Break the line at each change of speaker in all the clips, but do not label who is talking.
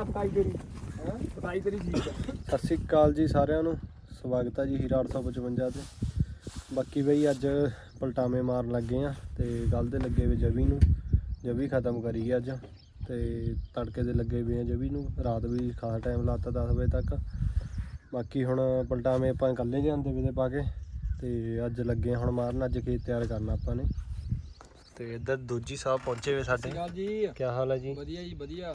ਆ ਪਕਾਈ ਤੇਰੀ। ਹਾਂ ਪਕਾਈ ਤੇਰੀ ਠੀਕ ਆ।
ਸਤਿ ਸ਼੍ਰੀ ਅਕਾਲ ਜੀ ਸਾਰਿਆਂ ਨੂੰ। ਸਵਾਗਤ ਹੈ ਜੀ ਹੀਰਾ 855 ਤੇ। ਬਾਕੀ ਬਈ ਅੱਜ ਪਲਟਾਵੇਂ ਮਾਰਨ ਲੱਗੇ ਆ ਤੇ ਗੱਲ ਦੇ ਲੱਗੇ ਵੇ ਜਵੀ ਨੂੰ। ਜਵੀ ਖਤਮ ਕਰੀ ਗਿਆ ਅੱਜ ਤੇ ਤੜਕੇ ਦੇ ਲੱਗੇ ਵੇ ਆ ਜਵੀ ਨੂੰ। ਰਾਤ ਵੀ ਖਾਸਾ ਟਾਈਮ ਲਾਤਾ 10 ਵਜੇ ਤੱਕ। ਬਾਕੀ ਹੁਣ ਪਲਟਾਵੇਂ ਆਪਾਂ ਇਕੱਲੇ ਜਾਂਦੇ ਵੇ ਤੇ ਪਾ ਕੇ। ਤੇ ਅੱਜ ਲੱਗੇ ਹੁਣ ਮਾਰਨ ਅੱਜ ਖੇਤ ਤਿਆਰ ਕਰਨਾ ਆਪਾਂ ਨੇ। ਤੇ ਇੱਧਰ ਦੂਜੀ ਸਾਹਿਬ ਪਹੁੰਚੇ ਵੇ ਸਾਡੇ।
ਜੀ।
ਕੀ ਹਾਲ ਹੈ ਜੀ?
ਵਧੀਆ ਜੀ ਵਧੀਆ।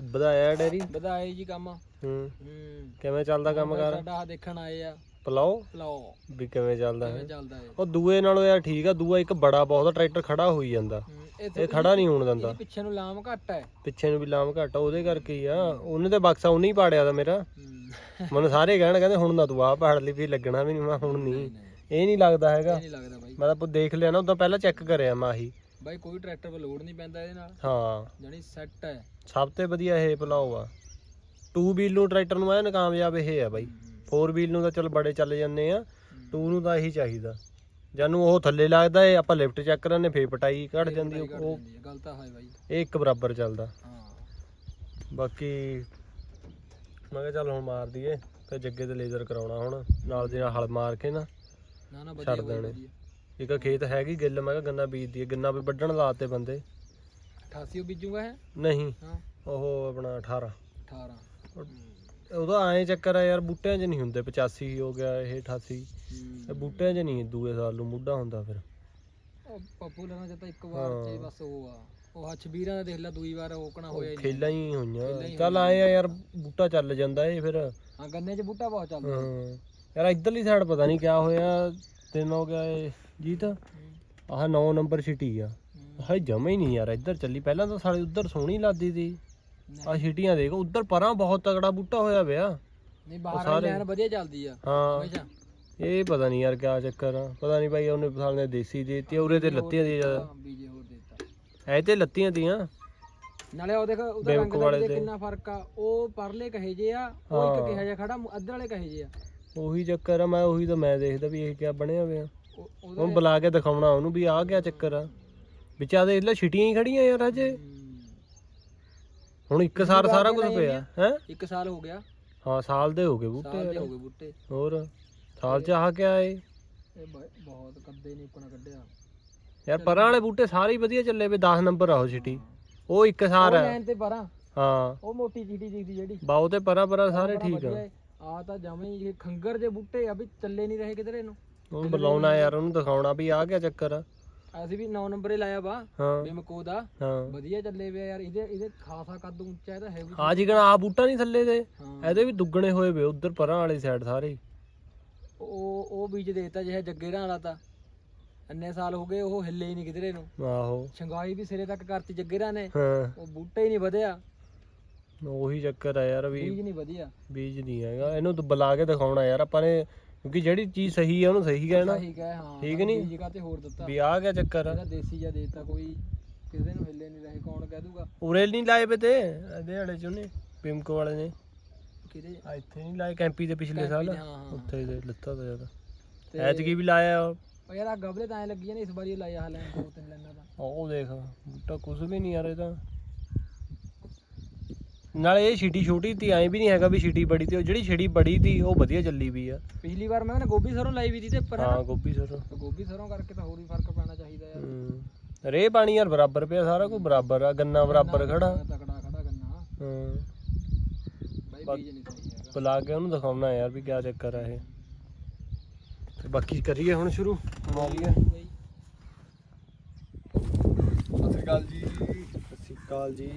ਵਧਾਇਆ ਡੈਰੀ
ਵਧਾਏ ਜੀ ਕੰਮ।
ਹੂੰ।
ਹੂੰ।
ਕਿਵੇਂ ਚੱਲਦਾ ਕੰਮ ਕਰ?
ਸਾਡਾ ਆਹ ਦੇਖਣ ਆਏ ਆ।
ਪਲਾਓ?
ਪਲਾਓ।
ਵੀ ਕਿਵੇਂ ਚੱਲਦਾ ਹੈ?
ਕਿਵੇਂ ਚੱਲਦਾ ਏ
ਉਹ ਦੂਏ ਨਾਲੋਂ ਯਾਰ ਠੀਕ ਆ ਦੂਆ ਇੱਕ ਬੜਾ ਬਹੁਤ ਟਰੈਕਟਰ ਖੜਾ ਹੋਈ ਜਾਂਦਾ।
ਹੂੰ,
ਇਹ ਖੜਾ ਨਹੀਂ ਹੋਣ ਦਿੰਦਾ।
ਇਹਦੇ ਪਿੱਛੇ ਨੂੰ ਲਾਮ ਘੱਟ ਹੈ।
ਪਿੱਛੇ ਨੂੰ ਵੀ ਲਾਮ ਘੱਟ ਉਹਦੇ ਕਰਕੇ ਹੀ ਆ। ਉਹਨੇ ਤੇ ਬਕਸਾ ਉਹਨੇ ਹੀ ਪਾੜਿਆ ਦਾ ਮੇਰਾ।
ਹੂੰ।
ਮੈਨੂੰ ਸਾਰੇ ਕਹਿਣ ਕਹਿੰਦੇ ਹੁਣ ਨਾ ਤੂੰ ਆ ਪਾੜ ਲਈ ਵੀ ਲੱਗਣਾ ਵੀ ਨਹੀਂ। ਮੈਂ ਹੁਣ ਨਹੀਂ। ਇਹ ਨਹੀਂ ਲੱਗਦਾ ਹੈਗਾ।
ਇਹ ਨਹੀਂ ਲੱਗਦਾ ਬਾਈ।
ਮੈਂ ਤਾਂ ਦੇਖ ਲਿਆ ਨਾ ਉਦੋਂ ਪਹਿਲਾਂ ਚੈੱਕ ਕਰਿਆ ਮੈਂ ਆਹੀ
ਬਾਈ ਕੋਈ ਟਰੈਕਟਰ 'ਤੇ ਲੋਡ ਨਹੀਂ ਪੈਂਦਾ ਇਹਦੇ ਨਾਲ।
ਹਾਂ।
ਜਣੀ ਸੈੱਟ ਹੈ।
ਸਭ ਤੋਂ ਵਧੀਆ ਇਹ ਪਲਾਓ ਆ 2 ਵੀਲ ਨੂੰ ਟਰੈਕਟਰ ਨੂੰ ਐਨ ਕਾਮਯਾਬ ਇਹ ਆ ਬਾਈ। 4 ਵੀਲ ਨੂੰ ਤਾਂ ਚਲ ਬੜੇ ਚੱਲ ਜਾਂਦੇ ਆ। 2 ਨੂੰ ਤਾਂ ਇਹੀ ਚਾਹੀਦਾ। ਜਾਨੂੰ ਉਹ ਥੱਲੇ ਲੱਗਦਾ ਏ ਆਪਾਂ ਲਿਫਟ ਚੈੱਕ ਕਰਨੇ ਫੇਰ ਪਟਾਈ ਘਟ ਜਾਂਦੀ ਉਹ-
ਗੱਲ ਤਾਂ ਹੈ ਬਾਈ।
ਇਹ ਇੱਕ ਬਰਾਬਰ ਚੱਲਦਾ।
ਹਾਂ।
ਬਾਕੀ ਮੈਂ ਕਿਹਾ ਚੱਲ ਹੁਣ ਮਾਰ ਦਈਏ ਤੇ ਜੱਗੇ ਤੇ ਲੇਜ਼ਰ ਕਰਾਉਣਾ ਹੁਣ। ਨਾਲ ਦੀ ਨਾਲ ਹਲ ਮਾਰ ਕੇ ਨਾ
ਨਾ ਨਾ ਵਧੀਆ
ਛੱਡ ਦੇਣੇ। ਇੱਕ ਖੇਤ ਹੈਗੀ ਗਿੱਲ ਮੈਂ ਕਿਹਾ ਗੰਨਾ ਬੀਜ ਦਈਏ ਗੰਨਾ ਵੀ ਵੱਢਣ ਲਾਤੇ ਬੰਦੇ।
88 ਉਹ ਬੀਜੂਗਾ ਹੈ
ਨਹੀਂ
ਹਾਂ।
ਉਹ ਆਪਣਾ 18
18
ਉਹਦਾ ਐਂ ਚੱਕਰ ਆ ਯਾਰ ਬੂਟਿਆਂ 'ਚ ਨਹੀਂ ਹੁੰਦੇ 85 ਹੋ ਗਿਆ ਇਹ 88 ਇਹ ਬੂਟਿਆਂ 'ਚ ਨਹੀਂ ਦੂਏ ਸਾਲ ਨੂੰ ਮੁੱਢਾ ਹੁੰਦਾ ਫਿਰ।
ਉਹ ਪੱਪੂ ਲਣਾ ਜਾਂ ਤਾਂ ਇੱਕ ਵਾਰ ਚ ਹੀ ਬਸ ਉਹ ਆ। ਉਹ ਹਛਬੀਰਾਂ ਦਾ ਦੇਖ ਲੈ ਦੂਈ ਵਾਰ ਰੋਕਣਾ ਹੋਇਆ ਹੀ ਨਹੀਂ।
ਖੇਲਾਂ ਹੀ
ਖੇਲਾਂ
ਹੋਈਆਂ
ਹੀ
ਚੱਲ ਆਏ ਆ ਯਾਰ ਬੂਟਾ ਚੱਲ ਜਾਂਦਾ ਏ ਫਿਰ।
ਹਾਂ ਗੰਨੇ 'ਚ ਬੂਟਾ ਬਹੁਤ ਚੱਲਦਾ।
ਹਾਂ। ਯਾਰ ਇਧਰਲੀ ਸਾਈਡ ਪਤਾ ਨਹੀਂ ਕਿਆ ਹੋਇਆ ਦਿਨ ਹੋ ਗਿਆ ਏ। ਜੀਤ ਆਹ 9 ਨੰਬਰ ਸਿਟੀ ਆ। ਹਾਏ ਜਮਾ ਹੀ ਨਹੀਂ ਯਾਰ ਇੱਧਰ ਚੱਲੀ। ਪਹਿਲਾਂ ਤਾਂ ਸਾਲੇ ਉੱਧਰ ਸੋਹਣੀ ਲੱਗਦੀ ਸੀ। ਆ ਸਿਟੀਆਂ ਦੇਖ ਉੱਧਰ ਪਰਾਂ ਬਹੁਤ ਤਗੜਾ ਬੂਟਾ ਹੋਇਆ ਪਿਆ।
ਨਹੀਂ ਬਾਹਰ ਵਾਲੀ ਲਾਈਨ ਵਧੀਆ ਚੱਲਦੀ ਆ
ਹਾਂ। ਇਹ ਪਤਾ ਨਹੀਂ ਯਾਰ ਕਿਆ ਚੱਕਰ ਆ। ਪਤਾ ਨਹੀਂ ਭਾਈ ਉਹਨੇ ਸਾਲ ਨੇ ਦੇਸੀ ਦੇਤੀ ਉਰੇ ਤੇ ਲੱਤੀਆਂ ਦੀ ਜ਼ਿਆਦਾ। ਐ ਤੇ ਲੱਤੀਆਂ ਦੀਆਂ।
ਨਾਲੇ ਉਹ ਦੇਖ ਉਹਦਾ ਰੰਗ ਦਾ
ਦੇ।
ਕਿੰਨਾ ਫ਼ਰਕ ਆ। ਉਹ ਪਰਲੇ ਕਹੇ ਜੇ ਆ ਉਹ। ਇੱਕ ਕਿਹਾ ਜਿਹਾ ਖੜਾ ਅੱਧ ਵਾਲੇ ਕਹੇ ਜੇ ਆ।
ਉਹੀ ਚੱਕਰ ਆ ਮੈਂ ਉਹੀ ਤਾਂ ਮੈਂ ਦੇਖਦਾ ਵੀ ਇਹ ਕਿਆ ਬਣਿਆ ਹੋਇਆ ਹੁਣ ਬੁਲਾ ਕੇ ਦਿਖਾਉਣਾ ਉਹਨੂੰ ਵੀ ਆਹ ਕਿਆ ਚੱਕਰ। ਆ ਵਿਚਾ ਦੇਖ ਲੈ ਛਿਟੀਆਂ ਹੀ ਖੜੀਆਂ ਯਾਰ ਅਜੇ। ਹੁਣ ਇੱਕ ਸਾਰ ਸਾਰਾ ਕੁਝ ਪਿਆ ਹੈ?
ਇੱਕ ਸਾਲ ਹੋ ਗਿਆ।
ਹਾਂ ਸਾਲ ਦੇ ਹੋ ਗਏ ਬੂਟੇ
ਸਾਲ ਦੇ। ਹੋ ਗਏ ਬੂਟੇ।
ਹੋਰ ਸਾਲ ਚ ਆਹ ਕਿਆ ਏ?
ਇਹ ਬਹੁਤ ਕੱਦੇ ਨੇ ਕੋਣਾ ਕੱਢਿਆ।
ਯਾਰ ਪਰਾਂ ਵਾਲੇ ਬੂਟੇ ਸਾਰੇ ਹੀ ਵਧੀਆ ਚੱਲੇ ਵੇ 10 ਨੰਬਰ ਆ ਉਹ ਛਿਟੀ। ਉਹ ਇੱਕ ਸਾਰ ਆ।
ਲਾਈਨ ਤੇ ਪਰਾਂ।
ਹਾਂ।
ਉਹ ਮੋਟੀ ਚੀਟੀ ਦਿਖਦੀ ਜਿਹੜੀ।
ਬਾਉ ਤੇ ਪਰਾਂ ਪਰਾਂ ਸਾਰੇ ਠੀਕ ਆ।
ਆ ਤਾਂ ਜਮੇ ਖੰਗਰ ਜੇ ਬੂਟੇ ਆ ਵੀ ਚੱਲੇ ਨਹੀਂ ਰਹੇ ਕਿਧਰੇ ਨੂੰ
ਉਹਨੂੰ ਬੁਲਾਉਣਾ ਯਾਰ ਉਹਨੂੰ ਦਿਖਾਉਣਾ ਵੀ ਆਹ ਕਿਆ ਚੱਕਰ ਆ।
ਅਸੀਂ ਵੀ 9 ਨੰਬਰੇ ਲਾਇਆ ਵਾ
ਹਾਂ।
ਬਿਮਕੋ ਦਾ।
ਹਾਂ।
ਵਧੀਆ ਚੱਲੇ ਵੇ ਯਾਰ ਇਹਦੇ ਇਹਦੇ ਖਾਸਾ ਕੱਦ ਉੱਚਾ ਇਹਦਾ ਹੈ ਵੀ
ਆ ਜਿਗਣ ਆ ਬੂਟਾ ਨਹੀਂ ਥੱਲੇ ਦੇ?
ਹਾਂ।
ਇਹਦੇ ਵੀ ਦੁੱਗਣੇ ਹੋਏ ਵੇ ਉਧਰ ਪਰਾਂ ਵਾਲੀ ਸਾਈਡ ਸਾਰੇ। ਹੀ।
ਉਹ ਉਹ ਬੀਜ ਦੇਤਾ ਜਿਹੜਾ ਜੱਗੇ ਰਾਂ ਵਾਲਾ ਤਾਂ। ਇੰਨੇ ਸਾਲ ਹੋ ਗਏ ਉਹ ਹਿੱਲੇ ਹੀ ਨਹੀਂ ਕਿਧਰੇ ਨੂੰ।
ਆਹੋ।
ਛੰਗਾਈ ਵੀ ਸਿਰੇ ਤੱਕ ਕਰਤੀ ਜੱਗੇ ਰਾਂ ਨੇ
ਹਾਂ।
ਉਹ ਬੂਟੇ ਹੀ ਨਹੀਂ ਵਧਿਆ।
ਉਹੀ ਚੱਕਰ ਆ ਯਾਰ ਵੀ
ਬੀਜ ਨਹੀਂ ਵਧੀਆ।
ਬੀਜ ਨਹੀਂ ਹੈਗਾ। ਇਹਨੂੰ ਤਾਂ ਬੁਲਾ ਕੇ ਦਿਖਾਉਣਾ ਯਾਰ ਆਪਾਂ ਨੇ ਕਿਉਂਕਿ ਜਿਹੜੀ ਚੀਜ਼ ਸਹੀ ਆ ਉਹਨੂੰ ਸਹੀ ਕਹਿਣਾ।
ਠੀਕ ਹੈ ਹਾਂ
ਠੀਕ ਨੀ?
ਬੀਜ ਕਾ ਤੇ ਹੋਰ ਦਿੱਤਾ?
ਵੀ ਆਹ ਕਿਆ ਚੱਕਰ। ਆ
ਇਹਦਾ ਦੇਸੀ ਜਾਂ ਦੇਤਾ ਕੋਈ ਕਿਸੇ ਨੂੰ ਹਿੱਲੇ ਨਹੀਂ ਰਹੇ ਕੌਣ ਕਹਿ ਦੂਗਾ?
ਉਰੇ ਨਹੀਂ ਲਾਏ ਤੇ ਇਹਦੇ ਵਾਲੇ ਚ ਉਹਨੇ ਪਿੰਕੋ ਵਾਲੇ ਨੇ।
ਕਿਹਦੇ?
ਆ ਇੱਥੇ ਨਹੀਂ ਲਾਏ ਕੈਂਪੀ ਦੇ ਪਿਛਲੇ ਸਾਲ।
ਕੈਂਪੀ ਦੇ, ਹਾਂ, ਹਾਂ।
ਉੱਥੇ ਦੇ ਲੱਤਾ ਤਾਂ ਜ਼ਿਆਦਾ।
ਤੇ
ਐਤਕੀ ਵੀ ਲਾਇਆ ਉਹ।
ਉਹ ਯਾਰ ਆ ਗਬਲੇ ਤਾਂ ਐ ਲੱਗੀ ਨੇ ਇਸ ਵਾਰੀ ਲਾਇਆ ਹਾਲੇ ਦੋ ਤਿੰਨ ਲੈਣਾ ਤਾਂ
ਉਹ ਦੇਖ ਬੂਟਾ ਕੁਝ ਵੀ ਨਹੀਂ ਯਾਰ ਇਹਦਾ ਨਾਲੇ ਇਹ ਛਿਟੀ ਛੋਟੀ ਤੀ ਐਂ ਵੀ ਨਹੀਂ ਹੈਗਾ ਵੀ ਛਿਟੀ ਬੜੀ ਤੀ ਉਹ ਜਿਹੜੀ ਛਿੜੀ ਬੜੀ ਤੀ ਉਹ ਵਧੀਆ ਚੱਲੀ ਵੀ ਆ।
ਪਿਛਲੀ ਵਾਰ ਮੈਂ ਕਹਿੰਦਾ ਗੋਭੀ ਸਰੋਂ ਲਾਈ ਵੀ ਦੀ ਤੇ ਪਰ
ਹਾਂ ਗੋਭੀ ਸਰ।
ਗੋਭੀ ਸਰੋਂ ਕਰਕੇ ਤਾਂ ਹੋਰ ਵੀ ਫ਼ਰਕ ਪੈਣਾ ਚਾਹੀਦਾ ਯਾਰ।
ਰੇ ਪਾਣੀ ਯਾਰ ਬਰਾਬਰ ਪਿਆ ਸਾਰਾ ਕੁਝ ਬਰਾਬਰ ਆ ਗੰਨਾ ਬਰਾਬਰ ਖੜਾ
ਤਕੜਾ ਖੜਾ ਕਰਨਾ
ਹਾਂ।
ਬਾਈ ਬੀਜ ਨਹੀਂ ਸਹੀ ਹੈਗਾ।
ਬੁਲਾ ਕੇ ਉਹਨੂੰ ਦਿਖਾਉਣਾ ਯਾਰ ਵੀ ਕਿਆ ਚੱਕਰ ਆ ਇਹ। ਤੇ ਬਾਕੀ ਕਰੀਏ ਹੁਣ ਸ਼ੁਰੂ। ਮਾਰੀਏ
ਸਤਿ ਸ਼੍ਰੀ ਅਕਾਲ ਜੀ।
ਸਤਿ ਸ਼੍ਰੀ ਅਕਾਲ ਜੀ।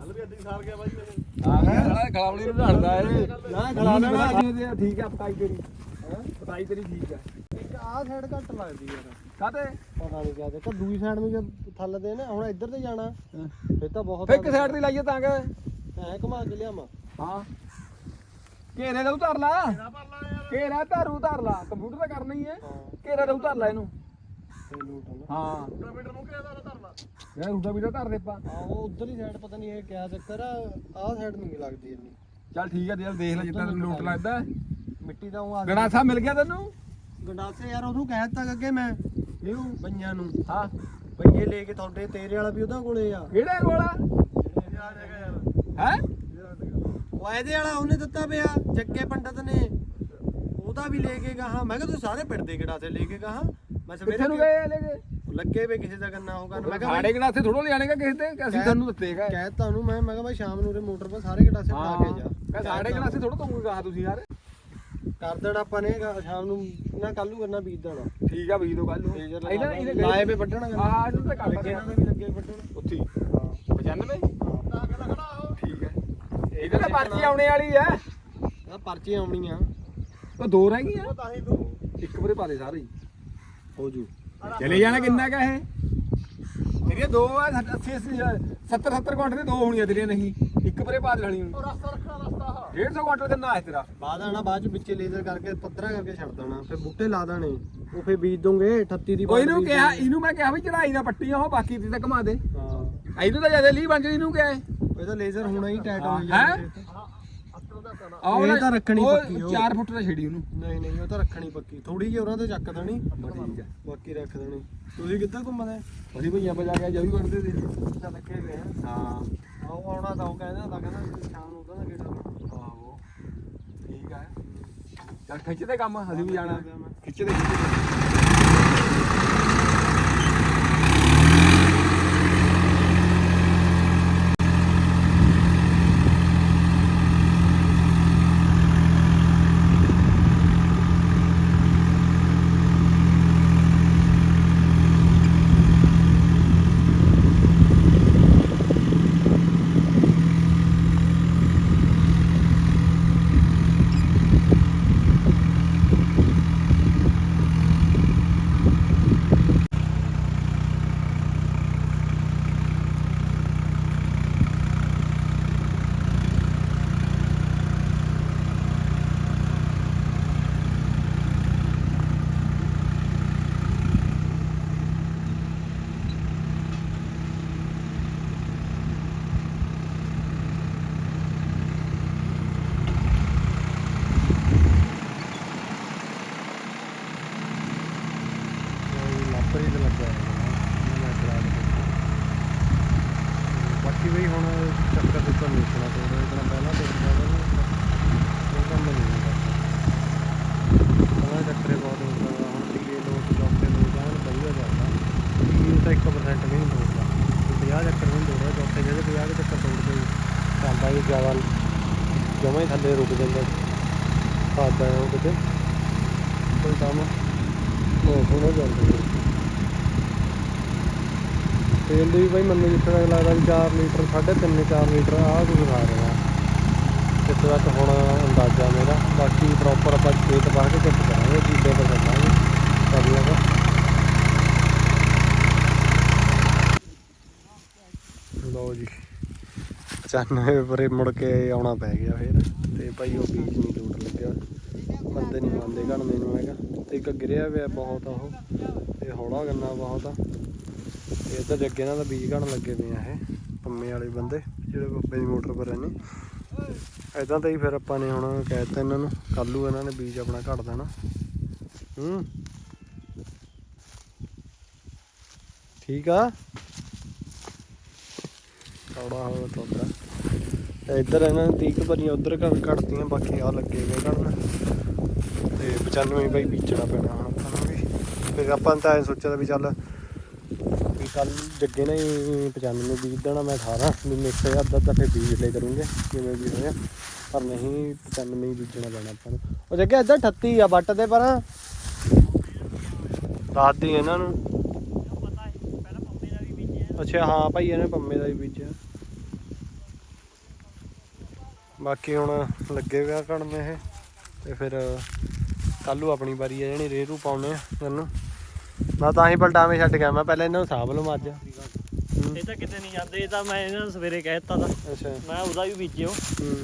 ਹਲ ਵੀ ਅੱਧੀ ਸਾਲ ਗਿਆ ਬਾਈ ਮੇਰੇ ਆ ਗਿਆ। ਸਾਲਾ ਖਲਾਵਲੀ ਨੂੰ ਢਾਲਦਾ ਏ
ਨਾ
ਖਲਾ ਦੇਣਾ ਠੀਕ ਆ ਪਕਾਈ ਤੇਰੀ। ਹਾਂ? ਪਕਾਈ ਤੇਰੀ ਠੀਕ ਆ।
ਇੱਕ ਆਹ ਸਾਈਡ ਘੱਟ ਲੱਗਦੀ ਯਾਰ।
ਕਾਤੇ
ਪਤਾ ਨਹੀਂ ਕਿਆ ਦੇਖੋ ਦੂਜੀ ਸਾਈਡ ਨੂੰ ਜੇ ਥੱਲ ਦੇ ਨਾ ਹੁਣ ਇੱਧਰ ਤੇ ਜਾਣਾ। ਫਿਰ ਤਾਂ ਬਹੁਤ
ਫੇ ਇੱਕ ਸਾਈਡ ਤੇ ਲਾਈਏ ਤਾਂ ਕਿ?
ਐ ਘੁਮਾ ਕੇ ਲਿਆਵਾਂ।
ਹਾਂ। ਘੇਰੇ ਦਾ ਉਤਾਰ ਲਾ। ਘੇਰਾ ਧਾਰੂ ਧਾਰ ਲਾ। ਕੰਪਿਊਟਰ ਤਾਂ ਕਰਨਾ ਹੀ ਹੈ। ਘੇਰਾ ਦਾ ਉਤਾਰ ਲਾ ਇਹਨੂੰ। ਹਾਂ। ਰੂਟਾਵੀਟਰ ਨੂੰ ਘੇਰਾ ਦਾ ਧਾਰ ਲਾ ਯਾਰ ਧਾਰ ਦੇ ਆਪਾਂ।
ਉਹ ਉਧਰ ਹੀ ਸਾਈਡ ਪਤਾ ਨਹੀਂ ਇਹ ਕਿਆ ਚੱਕਰ ਆ ਆਹ ਸਾਈਡ ਨਹੀਂ ਲੱਗਦੀ ਇੰਨੀ।
ਚੱਲ ਠੀਕ ਆ ਦਿਲ ਦੇਖ ਲੈ ਜਿੱਦਾਂ ਤੈਨੂੰ ਲੋਟ ਲੱਗਦਾ।
ਮਿੱਟੀ ਦਾ ਉਹ ਆ
ਗਣਾਸਾ ਮਿਲ ਗਿਆ ਤੈਨੂੰ?
ਗੰਡਾਸੇ ਯਾਰ ਉਹਨੂੰ ਕਹਿ ਦਿੱਤਾ ਅੱਗੇ ਮੈਂ
ਇਹਨੂੰ
ਬਈਆਂ ਨੂੰ।
ਹਾਂ।
ਬਈਏ ਲੈ ਕੇ ਤੁਹਾਡੇ ਤੇਰੇ ਵਾਲਾ ਵੀ ਉਹਦਾ ਕੋਲੇ ਆ।
ਕਿਹੜਾ ਵਾਲਾ? ਹੈ?
ਉਹ ਇਹਦੇ ਵਾਲਾ ਉਹਨੇ ਦਿੱਤਾ ਪਿਆ ਜੱਗੇ ਪੰਡਤ ਨੇ। ਉਹਦਾ ਵੀ ਲੈ ਕੇ ਗਾਹਾਂ। ਮੈਂ ਕਿਹਾ ਤੂੰ ਸਾਰੇ ਪਿੰਡ ਦੇ ਤੇ ਲੈ ਕੇ ਗਾਹਾਂ। ਮੈਂ
ਕਿੱਥੇ
ਸਵੇਰੇ
ਨੂੰ ਗਏ ਆ ਲੈ ਕੇ
ਲੱਗੇ ਵੇ ਕਿਸੇ ਦਾ ਕੰਨਾ ਹੋਗਾ ਮੈਂ ਕਿਹਾ
ਸਾਡੇ ਗਲਾਸੇ ਥੋੜੋ ਲਿਆਣੇਗਾ ਕਿਸੇ ਤੇ? ਕਿ ਅਸੀਂ ਤੁਹਾਨੂੰ ਦਿੱਤੇਗਾ
ਕਹਿ ਤਾ ਉਹਨੂੰ ਮੈਂ ਮੈਂ ਕਿਹਾ ਬਾਈ ਸ਼ਾਮ ਨੂੰ ਉਰੇ ਮੋਟਰ 'ਤੇ ਸਾਰੇ ਕਿਹੜਾ ਸੇ ਪਾ ਕੇ ਜਾ।
ਕਹ ਸਾਡੇ ਗਲਾਸੇ ਥੋੜੋ ਤੂੰ ਕਹਾ ਤੁਸੀਂ ਯਾਰ।
ਕਰ ਦੇਣਾ ਆਪਾਂ ਨੇ ਗਾ- ਸ਼ਾਮ ਨੂੰ ਨਾ ਕੱਲ ਨੂੰ ਕਰਨਾ ਬੀਜ ਦੇਣਾ।
ਠੀਕ ਆ ਬਈ ਦੋ ਗੱਲ
ਲੇਜ਼ਰ
ਇਹਨਾਂ
ਲਗਾ
ਇਹਨੇ
ਲਾਏ ਵੇ ਵੱਢਣਾ
ਆ ਇਹਨੂੰ ਤਾਂ ਕੱਟ
ਲੱਗੇ ਇਹਨਾਂ ਦੇ ਵੀ ਲੱਗੇ ਵੱਢਣ।
ਉੱਥੇ ਹੀ।
ਹਾਂ।
95 ਠੀਕ ਹੈ ਇਹਦੇ ਤਾਂ ਪਰਚੀ ਆਉਣੇ ਵਾਲੀ ਹੈ
ਆ ਪਰਚੀ ਆਉਣੀ ਆ
ਉਹ ਦੋ ਰਹਿ ਗਈਆਂ।
ਤਾਂ ਹੀ
ਇੱਕ ਪਰੇ ਪਾ ਦੇ ਸਾਰੇ ਹੀ।
ਹੋ ਜੂ
ਚਲੇ ਜਾਣਾ ਕਿੰਨਾ ਕਾ ਇਹ? ਤੇਰੀਆਂ ਦੋ ਆ 80 80 70 70 ਕੁਆਂਟਲ ਦੇ ਦੋ ਹੋਣੀਆਂ ਤੇਰੀਆਂ ਨਹੀਂ। ਇੱਕ ਪਰੇ ਦੇ ਲੈਣੀ ਹੁਣ।
ਰਸਤਾ ਰੱਖਣਾ ਰਸਤਾ
150 ਕੁਆਂਟਲ ਕਿੰਨਾ ਹੈ ਤੇਰਾ?
ਬਾਅਦ ਆਣਾ ਬਾਅਦ ਚ ਵਿੱਚੇ ਲੇਜ਼ਰ ਕਰਕੇ ਪੱਧਰਾ ਕਰਕੇ ਛੱਡ ਦੇਣਾ। ਫਿਰ ਬੂਟੇ ਲਾ ਦੇਣੇ। ਉਹ ਫਿਰ ਬੀਜ ਦੋਗੇ 38 ਦੀ
ਇਹਨੂੰ
ਬੀਜ
ਕਿਹਾ। ਇਹਨੂੰ ਮੈਂ ਕਿਹਾ ਵੀ ਚੜਾਈ ਨਾ ਪੱਟੀਆਂ ਉਹ ਬਾਕੀ ਤੇ ਤਾਂ ਘਮਾ ਦੇ।
ਹਾਂ।
ਇਹਨੂੰ ਤਾਂ ਜ਼ਿਆਦਾ ਲੀ ਬਣ ਜੀ ਇਹਨੂੰ ਕਿਹਾ ਹੈ
ਇਹਦਾ ਲੇਜ਼ਰ ਹੋਣਾ ਹੀ ਟਾਈਟ ਹੋ।
ਹੈਂ?
ਜਾਣਾ
ਆਹ
ਇਹ ਤਾਂ ਰੱਖਣੀ ਪੱਕੀ ਉਹ।
4 ਫੁੱਟ ਦਾ ਛੇੜੀ ਉਹਨੂੰ।
ਨਹੀਂ ਨਹੀਂ ਉਹ ਤਾਂ ਰੱਖਣੀ ਪੱਕੀ। ਥੋੜੀ ਜਿਹੀ ਉਹਨਾਂ ਤੇ ਚੱਕ ਦੇਣੀ।
ਠੀਕ ਹੈ
ਬਾਕੀ ਰੱਖ ਦੇਣੀ। ਤੁਸੀਂ ਕਿੱਦਾਂ ਘੁੰਮਦੇ
ਅਸੀਂ ਭਈਆ ਬਜਾ ਕੇ ਜਵੀ ਕੱਢਦੇ ਸੀ।
ਚੱਲ ਲੱਗੇ ਗਏ
ਹਾਂ।
ਆਓ ਆਉਣਾ ਤਾਂ ਉਹ ਕਹਿੰਦਾ ਤਾਂ ਕਹਿੰਦਾ ਸ਼ਾਮ ਨੂੰ ਉਹਦਾ ਗੇੜਾ।
ਆਹੋ। ਠੀਕ ਹੈ ਚੱਲ ਖਿੱਚਦੇ ਕੰਮ ਅਸੀਂ ਵੀ ਜਾਣਾ।
ਖਿੱਚਦੇ ਕੋਈ ਲਾਪਰੀ ਤੇ ਲੱਗਿਆ ਹੋਇਆ ਮੈਂ ਕਰਾ ਦੇ ਬਾਕੀ ਵੀ ਹੁਣ ਚੱਕਰ ਦੇ ਤੋਂ ਨਿਕਲਣਾ ਤੇ ਇਤਨਾ ਪਹਿਲਾਂ ਦੇਖਦਾ ਵਾ ਉਹ ਕੰਮ ਨਹੀਂ ਹੁੰਦਾ ਪਹਿਲਾਂ ਚੱਕਰੇ ਬਹੁਤ ਹੁੰਦਾ ਵਾ, ਹੁਣ ਟੀਏ ਲੋਕ ਚੌਕੇ ਲੋਕ ਆਣ ਵਧੀਆ ਚੱਲਦਾ ਟੀਏ ਤਾਂ 1% ਵੀ ਨਹੀਂ ਤੋੜਦਾ 50 ਚੱਕਰ ਵੀ ਨਹੀਂ ਤੋੜਦਾ ਚੌਥੇ ਜਿਹੜੇ 50 ਦੇ ਚੱਕਰ ਤੋੜਦੇ ਹੀ ਚੱਲਦਾ ਵੀ ਜ਼ਿਆਦਾ ਜਮਾਂ ਹੀ ਥੱਲੇ ਰੁਕ ਜਾਂਦਾ ਸਾਦਾ ਉਹ ਕਿਤੇ ਕੋਈ ਕੰਮ ਉਹ ਹੋਣਾ ਜਾਂਦਾ ਤੇਲ ਦੀ ਵੀ ਬਈ ਮੈਨੂੰ ਜਿੱਥੇ ਤੱਕ ਲੱਗਦਾ ਵੀ 4 ਲੀਟਰ 3.5 4 ਲੀਟਰ ਆਹ ਕੁਝ ਖਾ ਰਿਹਾ ਜਿੱਥੇ ਤੱਕ ਹੁਣ ਅੰਦਾਜ਼ਾ ਮੇਰਾ। ਬਾਕੀ ਪ੍ਰੋਪਰ ਆਪਾਂ ਖੇਤ ਬਾਹ ਕੇ ਚੈੱਕ ਕਰਾਂਗੇ ਕੀਲੇ ਪਰ ਕਰਾਂਗੇ ਕਰੀਏ ਦਾ ਲਓ ਜੀ 95 ਪਰੇ ਮੁੜ ਕੇ ਆਉਣਾ ਪੈ ਗਿਆ ਫੇਰ। ਤੇ ਭਾਈ ਉਹ ਬੀਜ ਨਹੀਂ ਲੋਟ ਲੱਗਿਆ। ਬੰਦੇ ਨਹੀਂ ਮੰਨਦੇ ਘਣ ਮੈਨੂੰ ਹੈਗਾ। ਤੇ ਇੱਕ ਗਿਰਿਆ ਹੋਇਆ ਬਹੁਤ ਉਹ। ਤੇ ਹੌਲਾ ਗੰਨਾ ਬਹੁਤ ਆ। ਤੇ ਇੱਧਰ ਜੱਗੇ ਨਾਲ ਦਾ ਬੀਜ ਘਣ ਲੱਗੇ ਪਏ ਆ ਇਹ। ਪੰਮੇ ਵਾਲੇ ਬੰਦੇ, ਜਿਹੜੇ ਬੱਬੇ ਦੀ ਮੋਟਰ ਪਰ ਨੇ ਐਦਾਂ ਤਾਂ ਹੀ ਫਿਰ ਆਪਾਂ ਨੇ ਹੁਣ ਕਹਿ ਦਿੱਤਾ ਇਹਨਾਂ ਨੂੰ ਕੱਲੂ ਇਹਨਾਂ ਨੇ ਬੀਜ ਆਪਣਾ ਘੜ ਦੇਣਾ। ਹੂੰ। ਠੀਕ ਆ? ਕੌੜਾ ਹੋ ਤੋਦਾ ਤੇ ਇੱਧਰ ਇਹਨਾਂ ਨੇ 30 ਭਰੀਆਂ ਉਧਰ ਘੜਤੀਆਂ ਬਾਕੀ ਆ ਲੱਗੇ ਹੋਏ ਘੜਨ ਤੇ 95 ਬਾਈ ਬੀਜਣਾ ਪੈਣਾ ਆਪਾਂ ਵੀ। ਫਿਰ ਆਪਾਂ ਤਾਂ ਐ ਸੋਚਿਆ ਵੀ ਚੱਲ ਵੀ ਕੱਲ ਜੱਗੇ ਨੇ 95 ਬੀਜ ਦੇਣਾ, ਮੈਂ 18 ਵੀ ਮਿਕਸ ਅੱਧਾ ਅੱਧਾ ਫਿਰ ਬੀਜ ਲੈ ਕਰੂੰਗੇ ਜਿਵੇਂ ਵੀ ਹੋਇਆ ਪਰ ਨਹੀਂ 95 ਬੀਜਣਾ ਪੈਣਾ ਆਪਾਂ ਨੂੰ। ਉਹ ਜੱਗੇ, ਇੱਧਰ 38 ਆ ਵੱਟ ਦੇ ਪਰ। ਦੱਸਦੀ ਇਹਨਾਂ ਨੂੰ। ਅੱਛਾ, ਹਾਂ ਭਾਈ, ਇਹਨੇ ਪੰਮੇ ਦਾ ਵੀ ਬੀਜਿਆ। ਬਾਕੀ ਹੁਣ ਲੱਗੇ ਹੋਇਆ ਕਣਮ ਇਹ ਤੇ ਫਿਰ ਕੱਲੂ ਆਪਣੀ ਵਾਰੀ ਆ ਜਣੀ ਰੇਰੂ ਪਾਉਣੇ ਇਹਨੂੰ ਮੈਂ ਤਾਂ ਹੀ ਪਲਟਾਵੇਂ ਛੱਡ ਗਿਆ ਮੈਂ ਪਹਿਲਾਂ ਇਹਨਾਂ ਨੂੰ ਸਾਂਭ ਲਵਾਂ ਅੱਜ।
ਇਹ ਤਾਂ ਕਿਤੇ ਨਹੀਂ ਜਾਂਦੇ ਇਹ ਤਾਂ ਮੈਂ ਇਹਨਾਂ ਨੂੰ ਸਵੇਰੇ ਕਹਿ ਦਿੱਤਾ ਤਾ।
ਅੱਛਾ।
ਮੈਂ ਉਹਦਾ ਵੀ ਬੀਜਿਓ।
ਹੂੰ।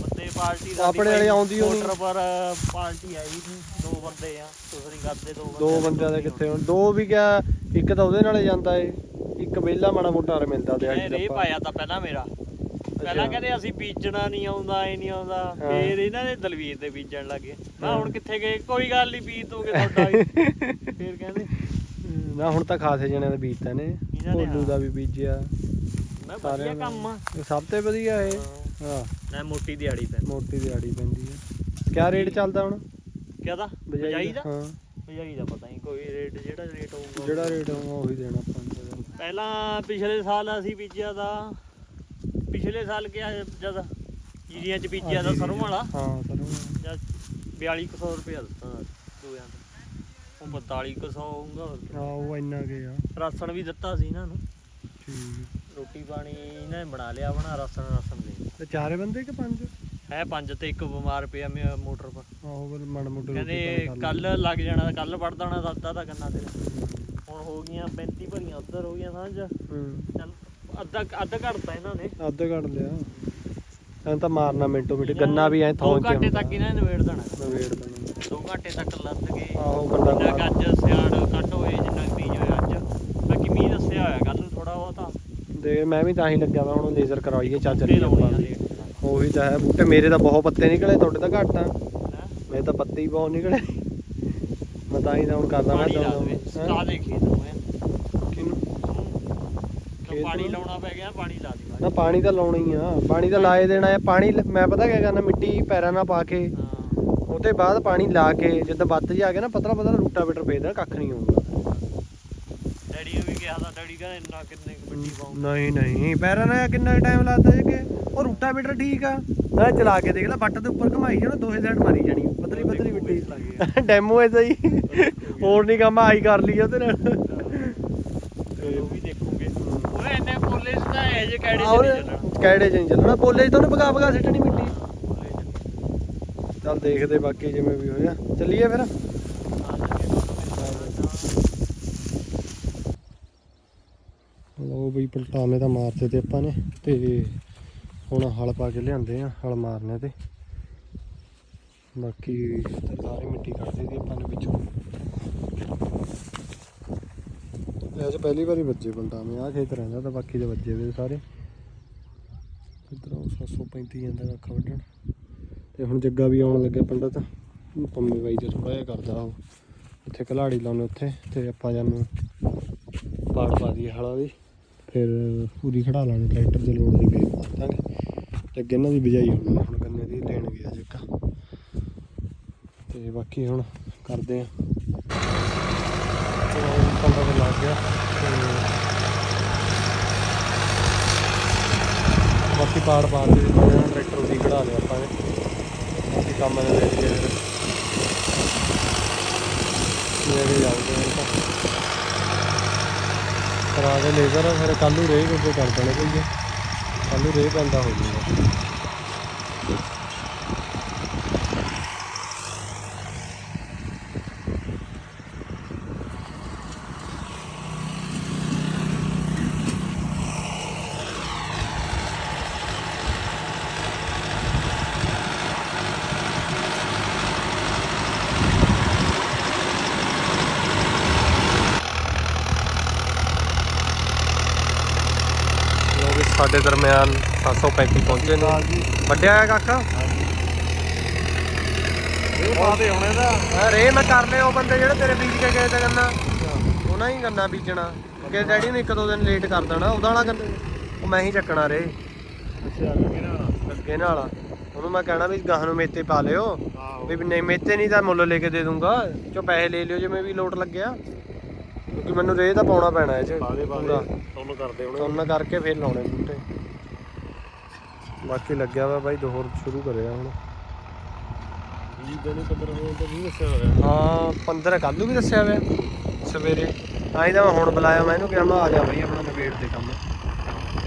ਬੰਦੇ ਪਾਰਟੀ ਦਾ
ਆਪਣੇ ਵਾਲੀ ਆਉਂਦੀ ਹੋਣੀ।
ਮੋਟਰ ਪਰ ਪਾਰਟੀ ਆਈ ਸੀ ਦੋ ਬੰਦੇ ਆ ਤੁਸੀਂ ਕਰਦੇ ਦੋ
ਦੋ ਬੰਦਿਆਂ ਦੇ ਕਿੱਥੇ ਹੁਣ। ਦੋ ਵੀ ਗਿਆ ਇੱਕ ਤਾਂ ਉਹਦੇ ਨਾਲੇ ਜਾਂਦਾ ਏ ਇੱਕ ਵਿਹਲਾ ਮਾੜਾ ਮੋਟਾ ਰ ਮਿਲਦਾ ਦਿਹਾੜੀ
ਰੇ
ਦਾ
ਪਾਇਆ ਤਾਂ ਪਹਿਲਾਂ ਮੇਰਾ। ਪਹਿਲਾਂ ਕਹਿੰਦੇ ਅਸੀਂ ਬੀਜਣਾ ਨਹੀਂ ਆਉਂਦਾ ਇਹ ਨਹੀਂ ਆਉਂਦਾ। ਫੇਰ ਇਹਨਾਂ ਨੇ ਦਲਵੀਰ ਦੇ ਬੀਜਣ ਲੱਗੇ। ਮੈਂ ਹੁਣ ਕਿੱਥੇ ਗਏ? ਕੋਈ ਗੱਲ ਨਹੀਂ ਬੀਜ ਦੋਗੇ ਤੁਹਾਡਾ ਵੀ। ਫੇਰ ਕਹਿੰਦੇ
ਨਾ ਹੁਣ ਤਾਂ ਖਾਸੇ ਜਣਿਆਂ ਦੇ ਬੀਜਤਾ ਨੇ।
ਇਹਨਾਂ ਨੇ
ਭੋਲੂ ਦਾ ਵੀ ਬੀਜਿਆ।
ਮੈਂ
ਸਾਰਿਆਂ
ਵਧੀਆ। ਕੰਮ ਆ।
ਇਹ ਸਭ ਤੋਂ ਵਧੀਆ ਇਹ।
ਹਾਂ। ਨਾ ਮੋਟੀ ਦਿਹਾੜੀ ਪੈਂਦੀ।
ਮੋਟੀ ਦਿਹਾੜੀ ਪੈਂਦੀ ਹੈ ਕਿਆ ਰੇਟ ਚੱਲਦਾ ਹੁਣ?
ਕਿਹਦਾ ਬਜਾਈ ਦਾ।
ਹਾਂ।
ਬਜਾਈ ਦਾ ਪਤਾ ਨਹੀਂ ਕੋਈ ਰੇਟ ਜਿਹੜਾ ਰੇਟ ਹੋਊਗਾ।
ਜਿਹੜਾ ਰੇਟ ਹੋਊਗਾ ਉਹੀ ਦੇਣਾ ਆਪਾਂ ਨੂੰ।
ਪਹਿਲਾਂ ਪਿਛਲੇ ਸਾਲ ਅਸੀਂ ਬੀਜਿਆ ਦਾ ਪਿਛਲੇ ਸਾਲ ਕਿਹਾ ਜਦ ਜੀਰੀਆਂ ਚ ਬੀਜਿਆ ਦਾ ਸਰੋਂ ਵਾਲਾ।
ਹਾਂ ਸਰੋਂ
ਜਦ 4200 ਰੁਪਏ ਦਿੱਤਾ ਦੋਆਂ ਦਾ। ਉਹ 4200 ਹੋਊਗਾ।
ਹਾਂ ਉਹ ਇੰਨਾ ਕੇ ਆ।
ਰਾਸ਼ਨ ਵੀ ਦਿੱਤਾ ਸੀ ਇਹਨਾਂ ਨੂੰ।
ਠੀਕ।
ਰੋਟੀ ਪਾਣੀ ਇਹਨਾਂ ਨੇ ਬਣਾ ਲਿਆ ਬਣਾ ਰਾਸ਼ਨ ਰਾਸ਼ਨ ਦੇ
ਤੇ ਚਾਰੇ ਬੰਦੇ ਕਿ ਪੰਜ?
ਹੈ ਪੰਜ ਤੇ ਇੱਕ ਬਿਮਾਰ ਪਿਆ ਮੋਟਰ ਪਰ।
ਆਹੋ ਫਿਰ ਮੜ ਮੋਟੇ
ਕਹਿੰਦੇ ਕੱਲ ਲੱਗ ਜਾਣਾ ਕੱਲ ਵੜ ਦੇਣਾ ਸੱਦਾ ਤਾਂ ਕੰਨਾ ਤੇਰੇ ਹੁਣ ਹੋ ਗਈਆਂ 35 ਭਰੀਆਂ ਉੱਧਰ ਹੋ ਗਈਆਂ ਸਾਂਝ।
ਹੂੰ।
ਚੱਲ ਅੱਧਾ ਅੱਧਾ ਘੜਤਾ ਇਹਨਾਂ ਨੇ।
ਅੱਧ ਕੱਢ ਲਿਆ। ਐਂ ਤਾਂ ਮਾਰਨਾ ਮਿੰਟੋ ਮਿੰਟ। ਗੰਨਾ ਵੀ ਐ ਥੋਂ
ਦੋ ਘੰਟੇ ਤੱਕ ਇਹਨਾਂ ਨੇ ਨਵੇੜ ਦੇਣਾ।
ਨਵੇੜ ਦੇਣਾ।
ਦੋ ਘੰਟੇ ਤੱਕ ਲੱਦ ਕੇ
ਆਹੋ ਬੰਦਾ
ਜਿੰਨਾ ਕੁ ਅੱਜ ਸਿਆੜ ਕੱਟ ਹੋਏ ਜਿੰਨਾ ਕੁ ਬੀਜ ਹੋਇਆ ਅੱਜ। ਬਾਕੀ ਮੀਂਹ ਦੱਸਿਆ ਹੋਇਆ ਕੱਲ ਨੂੰ ਥੋੜਾ ਬਹੁਤਾ।
ਦੇ ਮੈਂ ਵੀ ਤਾਂ ਹੀ ਲੱਗਿਆ ਵਾ ਹੁਣ ਲੇਜ਼ਰ ਕਰਵਾਈਏ ਚੱਲ
ਤੇ ਲਾਉਣੀ ਆ ਲੇਟ
ਉਹੀ ਤਾਂ ਹੈ ਬੂਟੇ ਮੇਰੇ ਤਾਂ ਬਹੁਤ ਪੱਤੇ ਨਿਕਲੇ ਤੁਹਾਡੇ ਤਾਂ ਘੱਟ ਆ।
ਹੈਂ?
ਮੇਰੇ ਤਾਂ ਪੱਤੇ ਹੀ ਬਹੁਤ ਨਿਕਲੇ। ਮੈਂ ਤਾਂ ਹੀ ਤਾਂ ਹੁਣ ਕਰਦਾ ਮੈਂ
ਪਾਣੀ ਲਾ
ਤਾਂ
ਦੇਵੇ ਸਟਾ ਦੇ ਖੇਤ ਨੂੰ ਐਂ।
ਕਿਹਨੂੰ
ਤਾਂ।
ਖੇਤ
ਪਾਣੀ
ਨੂੰ?
ਲਾਉਣਾ ਪੈ ਗਿਆ ਪਾਣੀ ਲਾ ਦੀ
ਨਾ ਪਾਣੀ ਤਾਂ ਲਾਉਣਾ ਹੀ ਆ। ਪਾਣੀ ਤਾਂ ਲਾਏ ਦੇਣਾ ਆ ਪਾਣੀ ਲ- ਮੈਂ ਪਤਾ ਕਿਆ ਕਰਨਾ ਮਿੱਟੀ ਪੈਰਾਂ ਨਾਲ ਪਾ ਕੇ
ਹਾਂ।
ਉਹਦੇ ਬਾਅਦ ਪਾਣੀ ਲਾ ਕੇ ਜਦੋਂ ਵੱਧ ਜਾ ਕੇ ਨਾ ਪਤਲਾ ਪਤਲਾ ਰੂਟਾ ਬੀਟਰ ਭੇਜ ਦੇਣਾ ਕੱਖ ਨਹੀਂ ਹੋਊਗਾ।
ਡੈਡੀ ਨੂੰ ਵੀ ਕਿਹਾ ਤਾਂ ਡੈਡੀ ਕਹਿੰਦਾ ਇੰਨਾ ਕਿੰਨੇ ਕੁ ਮਿੱਟੀ
ਨਹੀਂ ਨਹੀਂ ਪੈਰਾਂ ਨਾਲ ਕਿੰਨਾ ਟਾਈਮ ਲੱਗਦਾ ਜੇ ਕਿ ਉਹ ਰੂਟਾ ਬੀਟਰ ਠੀਕ ਆ। ਨਾ ਚਲਾ ਕੇ ਦੇਖ ਲੈ ਬੱਟ ਦੇ ਉੱਪਰ ਘਮਾਈ ਜਾਣਾ ਦੋਹੇ ਸਾਈਡ ਮਾਰੀ ਜਾਣੀ ਪਤਲੀ ਪਤਲੀ ਮਿੱਟੀ। ਡੈਮੋ ਐਸਾ ਹੀ। ਹੋਰ ਨਹੀਂ ਕੰਮ ਆਈ ਕਰ ਲਈ ਉਹਦੇ ਨਾਲ
ਉਹ ਵੀ ਦੇਖੂਗੇ ਓਏ ਇੰਨੇ ਪੋਲੇ ਦਾ ਇਹ ਜੇ ਕਿਹੜੇ
ਆਹ
ਚ ਨਹੀਂ ਚੱਲਣਾ
ਕੈੜੇ ਚ ਨਹੀਂ ਚੱਲਣਾ ਪੋਲੇ ਚ ਤਾਂ ਉਹਨੇ ਪਕਾ ਪਕਾ ਸਿੱਟਣੀ ਮਿੱਟੀ।
ਪੋਲੇ ਚ
ਚੱਲ ਦੇਖਦੇ ਬਾਕੀ ਜਿਵੇਂ ਵੀ ਹੋਇਆ। ਚੱਲੀਏ ਫਿਰ। ਲੋ ਬਈ ਪਲਟਾਵੇਂ ਤਾਂ ਮਾਰਤੇ ਤੇ ਆਪਾਂ ਨੇ ਤੇ ਹੁਣ ਹਲ ਪਾ ਕੇ ਲਿਆਂਦੇ ਆ ਹਲ ਮਾਰਨੇ ਤੇ। ਬਾਕੀ ਸਾਰੀ ਮਿੱਟੀ ਕੱਢ ਦਿੱਤੀ ਆਪਾਂ ਨੇ ਵਿੱਚੋਂ। ਵੈਸੇ ਪਹਿਲੀ ਵਾਰੀ ਵੱਜੇ ਪਲਟਾਵੇਂ ਆ ਖੇਤ ਰਹਿੰਦਾ ਤਾਂ ਬਾਕੀ ਦੇ ਵੱਜੇ ਵੇ ਸਾਰੇ। ਇਧਰੋਂ 735 ਜਾਂਦਾ ਕੱਖ ਵੱਢਣ। ਤੇ ਹੁਣ ਜੱਗਾ ਵੀ ਆਉਣ ਲੱਗਿਆ ਪੰਡਤ। ਪੰਮੇ ਬਾਈ ਤੇ ਥੋੜਾ ਜਿਹਾ ਕਰਦਾ ਉਹ। ਉੱਥੇ ਕਲਾੜੀ ਲਾਉਣੇ ਉੱਥੇ, ਤੇ ਆਪਾਂ ਜਾਨੂੰ ਪਾੜ ਪਾ ਦਈਏ ਹਲਾ ਦੀ ਫਿਰ ਪੂਰੀ ਖੜਾ ਲਾਂਗੇ, ਟਰੈਕਟਰ ਦੇ ਲੋਡ ਦੀ ਫੇਰ ਪਾ ਦਾਂਗੇ ਤੇ ਅੱਗੇ ਇਹਨਾਂ ਦੀ ਬਿਜਾਈ ਹੋਣੀ ਹੁਣ ਗੰਨੇ ਦੀ ਲੈਣ ਗਿਆ ਜੱਗਾ। ਤੇ ਬਾਕੀ ਹੁਣ ਕਰਦੇ ਆ। ਪੰਡਾ ਤੇ ਲੱਗ ਗਿਆ ਤੇ ਬਾਕੀ ਪਾੜ ਪਾ ਦੇ ਟਰੈਕਟਰ ਉਹਦੀ ਕਢਾ ਲਿਆ ਆਪਾਂ ਨੇ, ਬਾਕੀ ਕੰਮ ਦੇ ਲੈ ਲੈ ਕੇ ਜਾਊਗੇ ਹੁਣ ਕਰਾ ਕੇ ਲੇਜ਼ਰ ਫਿਰ ਕੱਲ੍ਹ ਨੂੰ ਰੇਹ ਅੱਗੇ ਕਰ ਦੇਣੇ ਭਈਏ ਕੱਲ ਨੂੰ ਰੇਹ ਪੈਂਦਾ ਹੋ ਜਾਊਗਾ ਲੋ ਵੀ ਸਾਡੇ ਦਰਮਿਆਨ 735 ਪਹੁੰਚੇ ਨੇ। ਵੱਡਿਆ ਆ ਕਾਕਾ?
ਇਹ ਪਾਦੇ ਹੁਣ
ਹਾਂ ਰੇ ਮੈਂ ਕਰ ਲਿਆ ਉਹ ਬੰਦੇ ਜਿਹੜੇ ਤੇਰੇ ਬੀਜ ਕੇ ਗਏ ਤੇ ਗੰਨਾ ਉਹਨਾਂ ਹੀ ਗੰਨਾ ਬੀਜਣਾ। ਕਿ ਡੈਡੀ ਨੇ ਇੱਕ ਦੋ ਦਿਨ ਲੇਟ ਕਰ ਦੇਣਾ ਉਹਦਾ ਵਾਲਾ ਗੰਨਾ। ਉਹ ਮੈਂ ਹੀ ਚੱਕਣਾ ਰੇ
ਅੱਛਾ
ਅੱਗੇ ਨਾਲ। ਉਹਨੂੰ ਮੈਂ ਕਹਿਣਾ ਵੀ ਗਾਹ ਨੂੰ ਮੇਤੇ ਪਾ ਲਿਓ। ਵੀ ਨਹੀਂ ਮੇਤੇ ਨਹੀਂ ਤਾਂ ਮੁੱਲ ਲੈ ਕੇ ਦੇ ਦੂੰਗਾ। ਚੋ ਪੈਸੇ ਲੈ ਲਿਓ ਜਿਵੇਂ ਵੀ ਲੋਟ ਲੱਗਿਆ। ਕਿਉਂਕਿ ਮੈਨੂੰ ਰੇ ਤਾਂ ਪਾਉਣਾ ਪੈਣਾ ਇਹ ਚ ਪੂਰਾ।
ਪਾਦੇ ਤੁਹਾਨੂੰ ਕਰਦੇ ਹੁਣ।
ਤੁੰਨ ਕਰਕੇ ਫਿਰ ਲਾਉਣੇ ਬੂਟੇ। ਬਾਕੀ ਲੱਗਿਆ ਵਾ ਬਾਈ ਦੋਹਰ ਸ਼ੁਰੂ ਕਰਿਆ ਹੁਣ।
20 ਦਿਨ 15 ਹੋਣ ਤਾਂ ਨਹੀਂ ਦੱਸਿਆ ਹੋਇਆ।
ਹਾਂ 15 ਕੱਲ ਨੂੰ ਵੀ ਦੱਸਿਆ ਵੇ ਸਵੇਰੇ। ਤਾਂ ਹੀ ਤਾਂ ਮੈਂ ਹੁਣ ਬੁਲਾਇਆ ਮੈਂ ਇਹਨੂੰ ਕਿਹਾ ਮੈਂ ਆ ਜਾ ਬਾਈ ਆਪਣਾ ਨਵੇੜ ਦੇ ਕੰਮ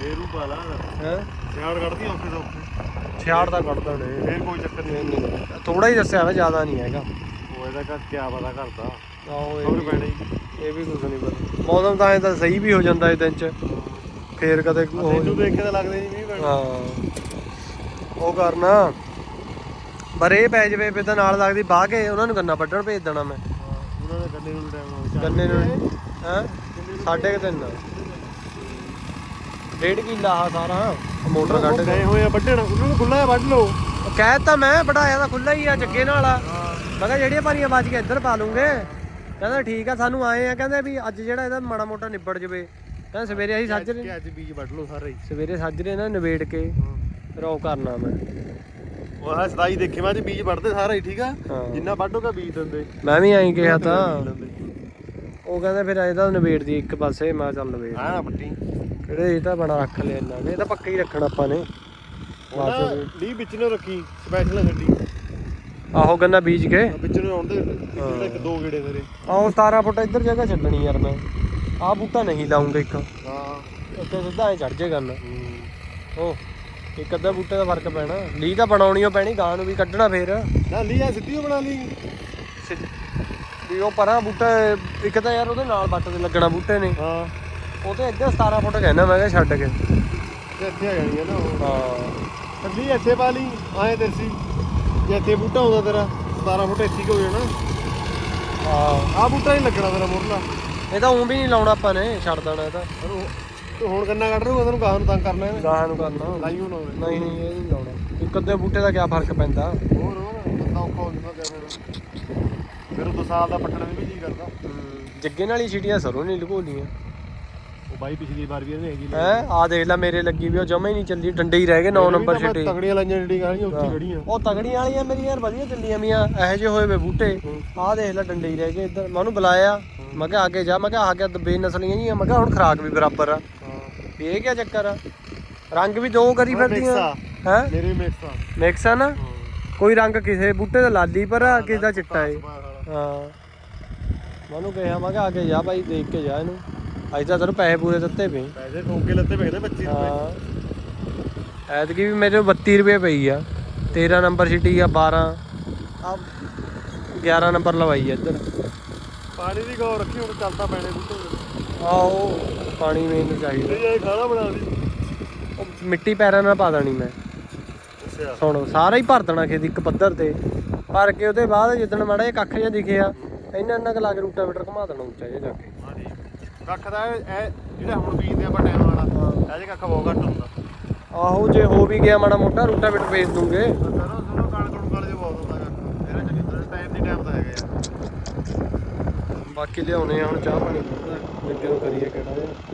ਇਹ ਰੂ ਪਾ ਲਾ।
ਹੈ?
ਸਿਆੜ ਕੱਢਦੀ ਤੋਂ ਔਖੇ
ਛਿਆੜ ਦਾ ਕੱਢਦਾ ਨੇ
ਫੇਰ ਕੋਈ ਚੱਕਰ ਨਹੀਂ।
ਥੋੜਾ ਹੀ ਦੱਸਿਆ ਵਾ ਜ਼ਿਆਦਾ ਨਹੀਂ ਹੈਗਾ।
ਉਹ ਇਹਦਾ ਕਿਆ ਪਤਾ ਕਰਦਾ।
ਆਹੋ ਇਹ ਵੀ-
ਪੈਣਾ। ਹੀ
ਇਹ ਵੀ ਕੁਝ ਨਹੀਂ ਪਤਾ। ਮੌਸਮ ਤਾਂ ਐਂ ਤਾਂ ਸਹੀ ਵੀ ਹੋ ਜਾਂਦਾ ਇਹ ਦਿਨ ਚ। ਫੇਰ ਕਦੇ ਉਹ-
ਤੈਨੂੰ ਦੇਖ ਕੇ ਤਾਂ ਲੱਗਦਾ ਨਹੀਂ ਮੀਂਹ ਪੈਣਾ।
ਹਾਂ। ਉਹ ਕਰਨਾ। ਪਰ ਇਹ ਪੈ ਜਵੇ ਫਿਰ ਤਾਂ ਨਾਲ ਲੱਗਦੀ ਬਾਹ ਕੇ ਉਹਨਾਂ ਨੂੰ ਗੰਨਾ ਵੱਢਣ ਭੇਜ ਦੇਣਾ ਮੈਂ।
ਹਾਂ, ਉਹਨਾਂ ਦੇ ਗੰਨੇ ਨੂੰ ਟਾਈਮ ਹੋ
ਗੰਨੇ ਨੂੰ ਹੈ? ਸਾਢੇ ਕੁ ਤਿੰਨ। ਡੇਢ ਕਿੱਲਾ ਆ ਸਾਰਾ। ਉਹ ਮੋਟਰ ਕੱਢ ਕੇ।
ਗਏ ਹੋਏ ਆ ਵੱਢਣ। ਉਹਨਾਂ ਨੂੰ ਖੁੱਲਾ ਵੱਢ ਲਓ।
ਕਹਿ ਤਾ ਮੈਂ ਵਢਾਇਆ ਤਾਂ ਖੁੱਲਾ ਹੀ ਆ ਜੱਗੇ ਨਾਲ ਆ। ਮੈਂ ਕਿਹਾ ਜਿਹੜੀਆਂ ਭਾਰੀਆਂ ਬਾਜ ਕੇ ਇੱਧਰ ਪਾ ਲੂੰਗੇ। ਕਹਿੰਦਾ ਠੀਕ ਆ ਸਾਨੂੰ ਆਏ ਆ ਕਹਿੰਦੇ ਵੀ ਅੱਜ ਜਿਹੜਾ ਇਹਦਾ ਮਾੜਾ ਮੋਟਾ ਨਿਬੜ ਜਵੇ। ਕਹਿੰਦਾ ਸਵੇਰੇ ਅਸੀਂ ਸਾਜਰੇ
ਕਿ ਅੱਜ ਬੀਜ ਵੱਢ ਲਓ ਸਾਰੇ। ਹੀ
ਸਵੇਰੇ ਸਾਜਰੇ ਨਾ ਨਿਬੇੜ ਕੇ ਉਹ ਕਰਨਾ ਮੈਂ।
ਉਹ ਆ ਸਦਾਈ ਦੇਖੇ ਮੈਂ ਜੀ ਬੀਜ ਵੜਦੇ ਸਾਰਾ ਹੀ ਠੀਕ ਆ?
ਹਾਂ।
ਜਿੰਨਾ ਵੱਢੋਗਾ ਬੀਜ ਦਿੰਦੇ।
ਮੈਂ ਵੀ ਐਂ ਕਿਹਾ ਤਾਂ। ਉਹ ਕਹਿੰਦੇ ਫਿਰ ਇਹਦਾ ਨਵੇੜ ਦੀ ਇੱਕ ਪਾਸੇ ਮੈਂ ਕਿਹਾ ਚੱਲ ਨਵੇੜ
ਆਹ ਨਾ ਪੱਟੀ।
ਕਿਹੜੇ ਇਹ ਤਾਂ ਬਣਾ ਰੱਖ ਲਿਆ ਇਹਨਾਂ ਨੇ ਇਹ ਤਾਂ ਪੱਕਾ ਹੀ ਰੱਖਣਾ ਆਪਾਂ ਨੇ।
ਉਹਨਾਂ ਲੀ ਵਿੱਚ ਨੂੰ ਰੱਖੀ ਸਪੈਸ਼ਲ ਛੱਡੀ
ਆਹੋ ਗੰਨਾ ਬੀਜ ਕੇ।
ਵਿੱਚ ਨੂੰ ਆਉਂਦੇ ਇੱਕ ਇੱਕ ਦੋ ਗੇੜੇ ਮੇਰੇ
ਆਹ 17 ਫੁੱਟ ਇੱਧਰ ਜਗ੍ਹਾ ਛੱਡਣੀ ਯਾਰ ਮੈਂ। ਆਹ ਬੂਟਾ ਨਹੀਂ ਲਾਉਂਗਾ ਇੱਕ।
ਹਾਂ।
ਉੱਤੇ ਸਿੱਧਾ ਐ ਚੜ ਜੇ ਗੰਨ। ਉਹ ਇੱਕ ਅੱਧਾ ਬੂਟੇ ਦਾ ਫ਼ਰਕ ਪੈਣਾ। ਲੀ ਤਾਂ ਬਣਾਉਣੀ ਓ ਪੈਣੀ ਗਾਂ ਨੂੰ ਵੀ ਕੱਢਣਾ ਫੇਰ।
ਨਾ ਲੀ ਆ ਸਿੱਧੀ ਓ ਬਣਾ ਲਈ।
ਵੀ ਉਹ ਪਰਾਂ ਬੂਟਾ ਇੱਕ ਤਾਂ ਯਾਰ ਉਹਦੇ ਨਾਲ ਬੱਟ ਤੇ ਲੱਗਣਾ ਬੂਟੇ ਨੇ।
ਹਾਂ।
ਉਹ ਤੇ ਇੱਧਰ 17 ਫੁੱਟ ਕਹਿਣਾ ਮੈਂ ਕਿਹਾ ਛੱਡ ਕੇ।
ਇੱਥੇ ਆ ਜਾਣੀ ਆ ਨਾ
ਹਾਂ।
ਲੀ ਇੱਥੇ ਪਾ ਲਈ ਆਏ ਤੇ ਸੀ ਜੇ ਇੱਥੇ ਬੂਟਾ ਹੁੰਦਾ ਤੇਰਾ 17 ਫੁੱਟ ਇੱਥੇ ਹੀ ਹੋ ਜਾਣਾ।
ਹਾਂ
ਆਹ ਬੂਟਾ ਨਹੀਂ ਲੱਗਣਾ ਤੇਰਾ ਮੁਰਲਾ।
ਇਹ ਤਾਂ ਉਂ ਵੀ ਨਹੀਂ ਲਾਉਣਾ ਆਪਾਂ ਨੇ ਛੱਡ ਦੇਣਾ ਇਹ ਤਾਂ।
ਤੂੰ ਹੁਣ ਕੰਨਾ ਕੱਢ ਰਹੂਗਾ ਤੈਨੂੰ ਗਾਹ ਨੂੰ ਤੰਗ ਕਰਨਾ ਇਹਨੇ?
ਗਾਹਾਂ ਨੂੰ ਕਰਨਾ।
ਲਾਈਓ ਨਾ
ਨਹੀਂ ਨਹੀਂ ਇਹ ਨਹੀਂ ਲਾਉਣਾ। ਇੱਕ ਅੱਧੇ ਬੂਟੇ ਦਾ ਕੀ ਫ਼ਰਕ ਪੈਂਦਾ?
ਹੋਰ ਹੋਰ ਬੰਦਾ ਔਖਾ ਹੋ ਜਾਂਦਾ ਕਿਆ ਫਿਰ। ਫਿਰ ਉਹ ਦੋ ਸਾਲ ਦਾ ਪੱਟਣ ਵੀ ਜੀ ਕਰਦਾ।
ਜੱਗੇ ਨਾਲ ਹੀ ਛੀਟੀਆਂ ਸਰੋਂ ਨਹੀਂ ਲੁਕੋਲੀਆਂ।
ਬਾਈ ਪਿਛਲੀ ਵਾਰ ਵੀ ਇਹਨੇ ਹੈਗੀ
ਹੈ ਆ ਦੇਖ ਲੈ ਮੇਰੇ ਲੱਗੀ ਵੀ ਉਹ ਜਮਾ ਹੀ ਨਹੀਂ ਚੱਲੀ ਡੰਡੇ ਹੀ ਰਹਿ ਗਏ 9 ਨੰਬਰ ਛੀਟੀ
ਤਗੜੀਆਂ ਲਾਈਆਂ ਜਿਹੜੀਆਂ ਗਾਲੀਆਂ ਉੱਥੇ ਖੜੀਆਂ
ਉਹ ਤਗੜੀਆਂ ਵਾਲੀਆਂ ਮੇਰੀਆਂ ਯਾਰ ਵਧੀਆ ਚੱਲੀਆਂ ਮੀਆਂ ਇਹੋ ਜਿਹੇ ਹੋਏ ਵੇ ਬੂਟੇ। ਆਹ ਦੇਖ ਲੈ ਡੰਡੇ ਹੀ ਰਹਿ ਗਏ ਇੱਧਰ। ਮੈਂ ਉਹਨੂੰ ਬੁਲਾਇਆ ਮੈਂ ਕਿਹਾ ਅੱਗੇ ਜਾ ਮੈਂ ਕਿਹਾ ਆ ਗਿਆ ਬੇਨਸਲੀਆਂ ਜੀਆਂ ਮੈਂ ਕਿਹਾ ਹੁਣ ਖਰਾਕ ਵੀ ਬਰਾਬਰ ਆ।
ਹਾਂ
ਵੀ ਇਹ ਕੀ ਚੱਕਰ ਆ? ਰੰਗ ਵੀ ਦੋ ਕਰੀ ਫਿਰਦੀਆਂ।
ਆ।
ਹੈ?
ਮੇਰੇ ਮਿਕਸ ਆ।
ਮਿਕਸ ਆ ਨਾ? ਕੋਈ ਰੰਗ ਕਿਸੇ ਬੂਟੇ ਦਾ ਲਾਲੀ ਪਰ ਆ ਕਿਸੇ ਦਾ ਚਿੱਟਾ ਏ।
ਹਾਂ।
ਮੈਨੂੰ ਕਿਹਾ ਮੈਂ ਕਿਹਾ ਅੱਗੇ ਜਾ ਭਾਈ ਦੇਖ ਕੇ ਜਾ ਇਹਨੂੰ। ਅੱਜ ਤਾਂ ਤੈਨੂੰ ਪੈਸੇ ਪੂਰੇ ਦਿੱਤੇ ਪਏ।
ਪੈਸੇ ਠੋਕ ਕੇ ਲੱਤੇ ਪੈਦੇ 25 ਰੁਪਏ
ਹਾਂ। ਐਤਕੀ ਵੀ ਮੇਰੇ 32 ਰੁਪਏ ਪਈ ਆ। 13 ਨੰਬਰ ਸਿਟੀ ਆ 12 ਆ 11 ਨੰਬਰ ਲਵਾਈ ਆ ਇੱਧਰ।
ਪਾਣੀ ਦੀ ਗੌਰ ਰੱਖੀ ਹੁਣ ਚੱਲਦਾ ਪੈਣੇ ਬੂਟੇ
ਆਓ ਪਾਣੀ ਮੈਨੂੰ ਚਾਹੀਦਾ।
ਇਹ ਖਾਣਾ ਬਣਾ ਲਈ।
ਮਿੱਟੀ ਪੈਰਾਂ ਨਾਲ ਪਾ ਦੇਣੀ ਮੈਂ। ਸੁਣ ਸਾਰਾ ਹੀ ਭਰ ਦੇਣਾ ਖੇਤ ਇੱਕ ਪੱਧਰ ਤੇ। ਭਰ ਕੇ ਉਹਦੇ ਬਾਅਦ ਜਿੱਦਣ ਮਾੜਾ ਜਿਹਾ ਕੱਖ ਜਿਹਾ ਦਿਖਿਆ ਇੰਨਾ ਇੰਨਾ ਕੁ ਲਾ ਕੇ ਰੂਟਾ ਮੀਟਰ ਘੁਮਾ ਦੇਣਾ ਉੱਚਾ ਜਿਹਾ ਜਾ ਕੇ।
ਹਾਂਜੀ ਕੱਖ ਦਾ ਇਹ ਜਿਹੜਾ ਹੁਣ ਬੀਜਦੇ ਆਪਾਂ ਟਾਈਮ ਵਾਲਾ ਇਹ ਕੱਖ ਬਹੁਤ ਘੱਟ ਹੁੰਦਾ।
ਆਹੋ ਜੇ ਹੋ ਵੀ ਗਿਆ ਮਾੜਾ ਮੋਟਾ ਰੂਟਾ ਮੀਟਰ ਵੇਚ ਦੂੰਗੇ।
ਸਰੋਂ ਸਰੋਂ ਕਣ ਕਣ ਕਾਲ ਜੇ ਬਹੁਤ ਹੁੰਦਾ ਕੱਖ ਇਹਦਾ ਚੱਲੀ ਟਾਈਮ ਦੀ ਟਾਈਮ ਤਾਂ ਹੈਗਾ ਯਾਰ
ਬਾਕੀ ਲਿਆਉਣੇ ਆ ਹੁਣ ਚਾਹ ਪਾਣੀ। ਨੂੰ ਕਰੀਏ ਕਿਹੜਾ ਜਿਹਾ।